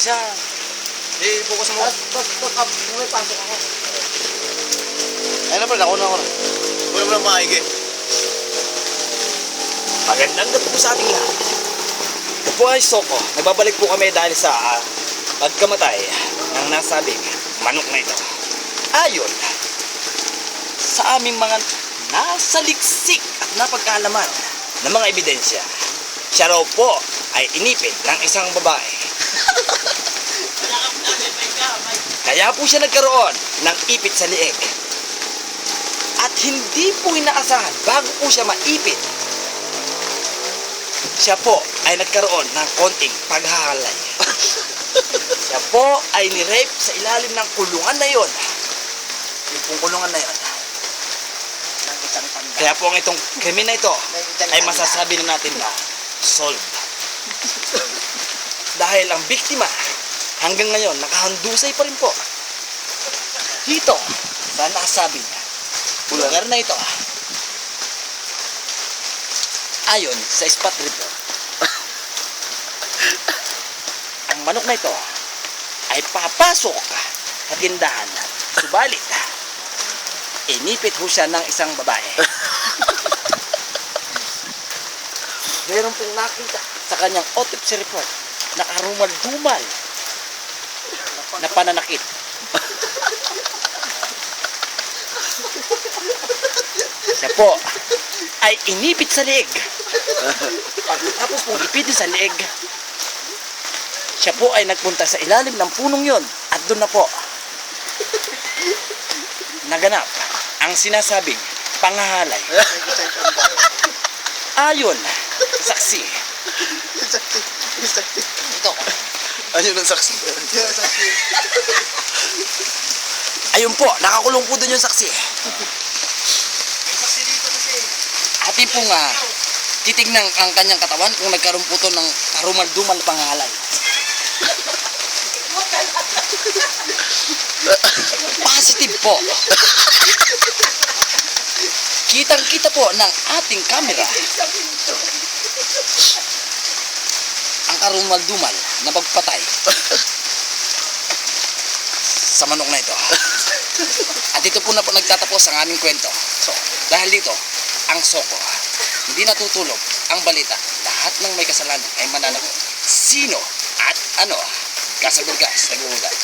siya. Eh, focus mo. Tapos, tapos, tapos, up, may pasok ako. Ayun na pala, nakuha ko na. Wala mo na maigi. Magandang gabi po sa ating lahat. Ito po ay Soko. Nagbabalik po kami dahil sa ah, pagkamatay ng nasabing manok na ito. Ayon sa aming mga nasaliksik at napagkaalaman ng mga ebidensya, siya raw po ay inipit ng isang babae. Kaya po siya nagkaroon ng ipit sa lieg. At hindi po inaasahan bago po siya maipit. Siya po ay nagkaroon ng konting paghahalay. siya po ay ni-rape sa ilalim ng kulungan na yon. Yung pong kulungan na yon. Kaya po ang itong krimen na ito ay masasabi na natin na solved. Dahil ang biktima hanggang ngayon nakahandusay pa rin po. Dito sa nasabi niya. Lugar na ito. Ayon sa spot report, ang manok na ito ay papasok sa tindahan. Subalit, inipit ho siya ng isang babae. Meron pong nakita sa kanyang autopsy report na karumal-dumal na pananakit. Siya po ay inipit sa leeg. Pagkatapos pong ipitin sa leeg, siya po ay nagpunta sa ilalim ng punong yon at doon na po naganap ang sinasabing pangahalay. Ayon sa saksi, ito, Ayun ang saksi. Ayun po, nakakulong po doon yung saksi. Atin pong uh, titignan ang kanyang katawan kung nagkaroon po to ng karumal-dumal na pangahalay. Positive po. Kitang-kita po ng ating camera ang karumal-dumal na pagpatay sa manok na ito. At dito po na po nagtatapos ang aming kwento. So, dahil dito, ang soko, hindi natutulog ang balita. Lahat ng may kasalanan ay mananagot. Sino at ano? Kasabulgas, nagulugan.